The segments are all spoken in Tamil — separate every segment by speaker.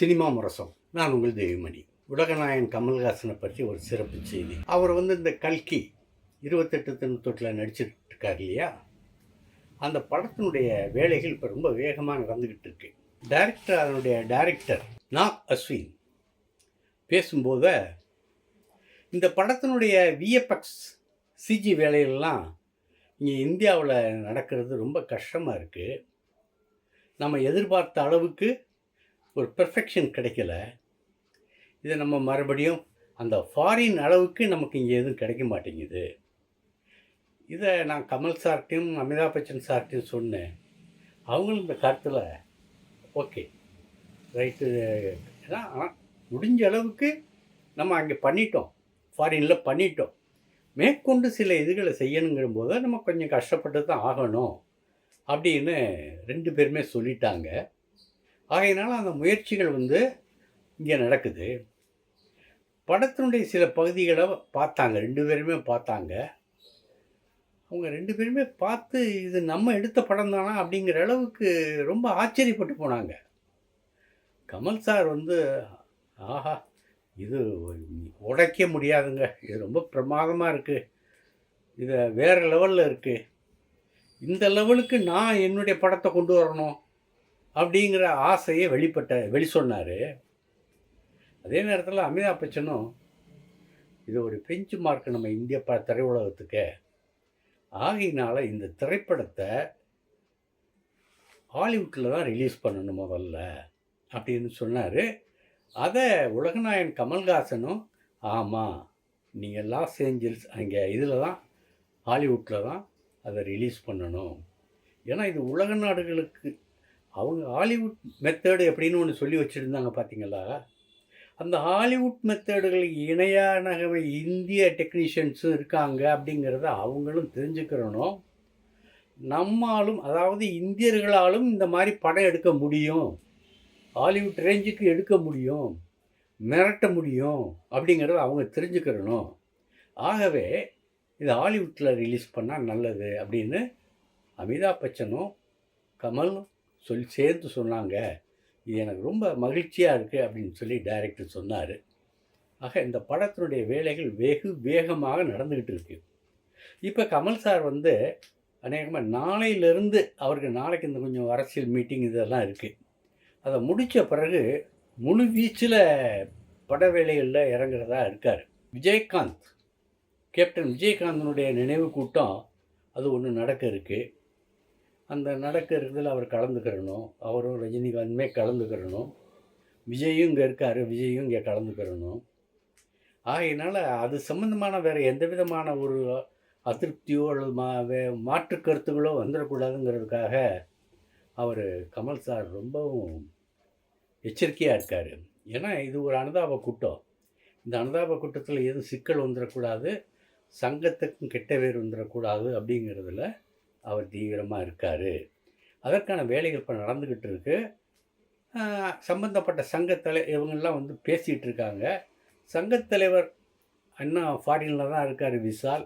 Speaker 1: சினிமா முரசம். நான் உங்கள் தேவிமணி உலகநாயன் கமல்ஹாசனை பற்றி ஒரு சிறப்பு செய்தி. அவர் வந்து இந்த கல்கி இருபத்தெட்டு தொண்ணூத்தொட்டில் நடிச்சிட்டு இருக்கார் இல்லையா? அந்த படத்தினுடைய வேலைகள் இப்போ ரொம்ப வேகமாக நடந்துக்கிட்டு இருக்கு. டைரக்டர் அதனுடைய டைரக்டர் நாக் அஸ்வின். பேசும்போது இந்த படத்தினுடைய விஎஃப்எக்ஸ் சிஜி வேலைகள்லாம் இங்கே இந்தியாவில் நடக்கிறது ரொம்ப கஷ்டமாக இருக்குது நம்ம எதிர்பார்த்த அளவுக்கு ஒரு பெர்ஃபெக்ஷன் கிடைக்கல. இதை நம்ம மறுபடியும் அந்த ஃபாரின் அளவுக்கு நமக்கு இங்கே எதுவும் கிடைக்க மாட்டேங்குது. இதை நான் கமல் சார்ட்டையும் அமிதாப் பச்சன் சார்ட்டையும் சொன்னேன். அவங்களும் இந்த கருத்தில் ஓகே ரைட்டு ஏன்னா ஆனால் முடிஞ்ச அளவுக்கு நம்ம அங்கே பண்ணிட்டோம். ஃபாரினில் பண்ணிட்டோம். மேற்கொண்டு சில இதுகளை செய்யணுங்கிற போது நம்ம கொஞ்சம் கஷ்டப்பட்டு தான் ஆகணும் அப்படின்னு ரெண்டு பேருமே சொல்லிட்டாங்க. ஆகையினால அந்த முயற்சிகள் வந்து இங்கே நடக்குது. படத்தினுடைய சில பகுதிகளை பார்த்தாங்க. ரெண்டு பேருமே பார்த்தாங்க. அவங்க ரெண்டு பேருமே பார்த்து இது நம்ம எடுத்த படம் தானா அப்படிங்கிற அளவுக்கு ரொம்ப ஆச்சரியப்பட்டு போனாங்க. கமல் சார் வந்து ஆஹா இது உடைக்க முடியாதுங்க. இது ரொம்ப பிரமாதமாக இருக்குது இதை வேறு லெவலில் இருக்குது இந்த லெவலுக்கு நான் என்னுடைய படத்தை கொண்டு வரணும். அப்படிங்கிற ஆசையை வெளிப்பட்ட வெளி சொன்னார் அதே நேரத்தில் அமிதாப் பச்சனும் இது ஒரு பெஞ்சு மார்க் நம்ம இந்திய ப திரையுலகத்துக்கு ஆகையினால இந்த திரைப்படத்தை ஹாலிவுட்டில் தான் ரிலீஸ் பண்ணணும் முதல்ல அப்படின்னு சொன்னார். அதை உலகநாயன் கமல்ஹாசனும் ஆமாம் நீங்கள் லாஸ் ஏஞ்சல்ஸ் அங்கே இதில் தான் ஹாலிவுட்டில் தான் அதை ரிலீஸ் பண்ணணும். ஏன்னா இது உலக நாடுகளுக்கு அவங்க ஹாலிவுட் மெத்தேடு எப்படின்னு ஒன்று சொல்லி வச்சுருந்தாங்க பார்த்தீங்களா அந்த ஹாலிவுட் மெத்தேடுகளுக்கு இணையான இந்திய டெக்னீஷியன்ஸும் இருக்காங்க அப்படிங்கிறத அவங்களும் தெரிஞ்சுக்கிறணும். நம்மாலும் அதாவது இந்தியர்களாலும் இந்த மாதிரி படம் எடுக்க முடியும். ஹாலிவுட் ரேஞ்சுக்கு எடுக்க முடியும். மிரட்ட முடியும் அப்படிங்கிறத அவங்க தெரிஞ்சுக்கிறணும். ஆகவே இது ஹாலிவுட்டில் ரிலீஸ் பண்ணால் நல்லது அப்படின்னு அமிதாப் பச்சனும் கமலும் சொல்லி சேர்ந்து சொன்னாங்க. இது எனக்கு ரொம்ப மகிழ்ச்சியாக இருக்குது அப்படின்னு சொல்லி டைரக்டர் சொன்னார். ஆக இந்த படத்தினுடைய வேலைகள் வெகு வேகமாக நடந்துக்கிட்டு இருக்கு. இப்போ கமல் சார் வந்து அநேகமாக நாளையிலேருந்து அவருக்கு நாளைக்கு இந்த கொஞ்சம் அரசியல் மீட்டிங் இதெல்லாம் இருக்குது அதை முடித்த பிறகு முழு வீச்சில் பட வேலைகளில் இறங்குறதா இருக்கார். விஜயகாந்த். கேப்டன் விஜயகாந்தனுடைய நினைவு கூட்டம் அது ஒன்று நடக்க இருக்குது அந்த நடக்க இருக்கிறதுல அவர் கலந்துக்கிறணும். அவரும் ரஜினிகாந்துமே கலந்துக்கிறணும். விஜயும் இங்கே இருக்கார். விஜயும் இங்கே கலந்துக்கிறணும். ஆகையினால அது சம்மந்தமான வேறு எந்த விதமான ஒரு அதிருப்தியோ அல்லது மா வே மாற்று கருத்துக்களோ வந்துடக்கூடாதுங்கிறதுக்காக அவர் கமல் சார் ரொம்பவும் எச்சரிக்கையாக இருக்கார். ஏன்னா இது ஒரு அனுதாப கூட்டம். இந்த அனுதாப கூட்டத்தில் எதுவும் சிக்கல் வந்துடக்கூடாது. சங்கத்துக்கும் கெட்ட பேர் வந்துடக்கூடாது அப்படிங்கிறதுல அவர் தீவிரமாக இருக்கார். அதற்கான வேலைகள் இப்போ நடந்துக்கிட்டு இருக்கு. சம்பந்தப்பட்ட சங்கத்தலை இவங்கெல்லாம் வந்து பேசிகிட்டு இருக்காங்க. சங்கத்தலைவர் அண்ணா ஃபாரினில் தான் இருக்கார் விஷால்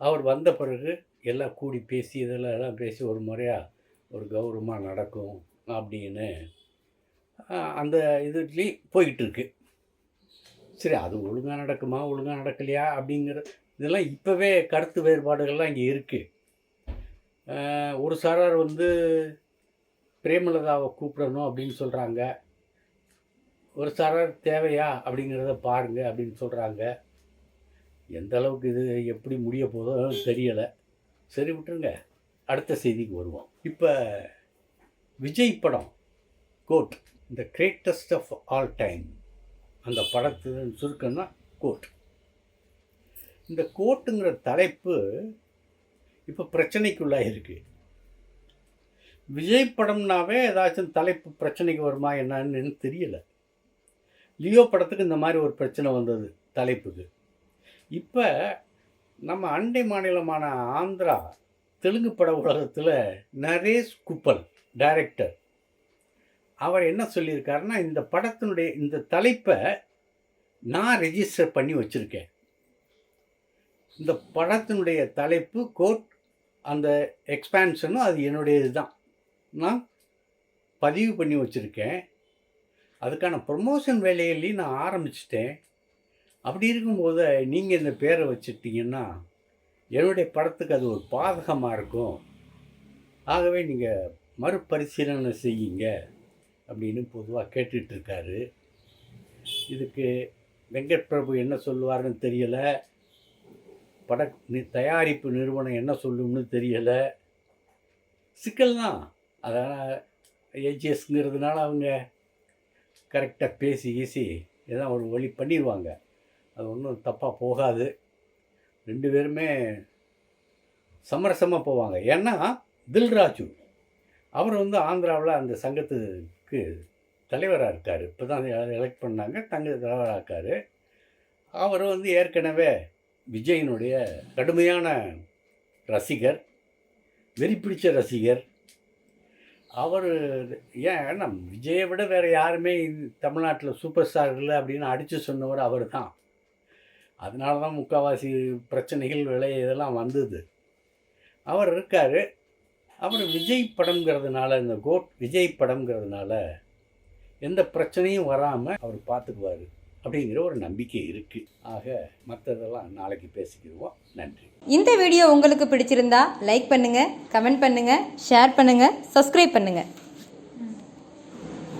Speaker 1: அவர் வந்த பிறகு எல்லாம் கூடி பேசி இதெல்லாம் எல்லாம் பேசி ஒரு முறையாக ஒரு கௌரவமாக நடக்கும் அப்படின்னு அந்த இதுலேயும் போயிட்டுருக்கு சரி அது ஒழுங்காக நடக்குமா ஒழுங்காக நடக்கலையா அப்படிங்கிற இதெல்லாம் இப்போவே கருத்து வேறுபாடுகள்லாம் இங்கே இருக்குது ஒரு சாரார் வந்து பிரேமலதாவை கூப்பிடணும் அப்படின்னு சொல்கிறாங்க ஒரு சாரார் தேவையா அப்படிங்கிறத பாருங்க அப்படின்னு சொல்கிறாங்க எந்த அளவுக்கு இது எப்படி முடிய போதோ தெரியலை. சரி விட்டுருங்க. அடுத்த செய்திக்கு வருவோம். இப்போ விஜய் படம் கோட் இந்த கிரேட்டஸ்ட் ஆஃப் ஆல் டைம் அந்த படத்து சுருக்கம்னா கோட் இந்த கோட்டுங்கிற தலைப்பு இப்போ பிரச்சனைக்குள்ளாக இருக்குது விஜய் படம்னாவே ஏதாச்சும் தலைப்பு பிரச்சனைக்கு வருமா என்னன்னு தெரியலை. லியோ படத்துக்கு இந்த மாதிரி ஒரு பிரச்சனை வந்தது தலைப்புக்கு. இப்போ நம்ம அண்டை மாநிலமான ஆந்திரா தெலுங்கு பட உலகத்தில் நரேஷ் குப்பல் டைரக்டர் அவர் என்ன சொல்லியிருக்காருன்னா இந்த படத்தினுடைய இந்த தலைப்பை நான் ரெஜிஸ்டர் பண்ணி வச்சுருக்கேன். இந்த படத்தினுடைய தலைப்பு கோட் அந்த எக்ஸ்பேன்ஷனும் அது என்னுடைய இதுதான் நான் பதிவு பண்ணி வச்சுருக்கேன். அதுக்கான ப்ரொமோஷன் வேலையிலையும் நான் ஆரம்பிச்சிட்டேன். அப்படி இருக்கும்போது நீங்கள் இந்த பேரை வச்சுட்டிங்கன்னா என்னுடைய படத்துக்கு அது ஒரு பாதகமாக இருக்கும். ஆகவே நீங்கள் மறுபரிசீலனை செய்யுங்க அப்படின்னு பொதுவாக கேட்டுட்ருக்காரு இதுக்கு வெங்கட் பிரபு என்ன சொல்லுவாருன்னு தெரியலை. பட தயாரிப்பு நிறுவனம் என்ன சொல்லும்னு தெரியலை. சிக்கல் தான் அதனால் ஏஜிஎஸ்ங்கிறதுனால அவங்க கரெக்டாக பேசி ஈசி ஏதாவது ஒரு வழி பண்ணிடுவாங்க அது ஒன்றும் தப்பாக போகாது. ரெண்டு பேருமே சமரசமாக போவாங்க. ஏன்னா தில்ராஜு அவர் வந்து ஆந்திராவில் அந்த சங்கத்துக்கு தலைவராக இருக்கார். இப்போ தான் எலெக்ட் பண்ணாங்க தங்க தலைவராக இருக்கார். அவர் வந்து ஏற்கனவே விஜயனுடைய கடுமையான ரசிகர் வெறி பிடிச்ச ரசிகர். அவர் ஏன் விஜயை விட வேறு யாருமே தமிழ்நாட்டில் சூப்பர் ஸ்டார் இல்லை அப்படின்னு அடித்து சொன்னவர் அவர் தான் அதனால தான் முக்கால்வாசி பிரச்சனைகள் விலை இதெல்லாம் வந்தது. அவர் இருக்கார். அவர் விஜய் படம்ங்கிறதுனால இந்த கோட் விஜய் படம்ங்கிறதுனால எந்த பிரச்சனையும் வராமல் அவர் பார்த்துக்குவார் அப்படிங்கிற ஒரு நம்பிக்கை இருக்குது ஆக மற்றதெல்லாம் நாளைக்கு பேசிக்கிடுவோம் நன்றி.
Speaker 2: இந்த வீடியோ உங்களுக்கு பிடிச்சிருந்தா லைக் பண்ணுங்க கமெண்ட் பண்ணுங்க ஷேர் பண்ணுங்க சப்ஸ்கிரைப் பண்ணுங்க.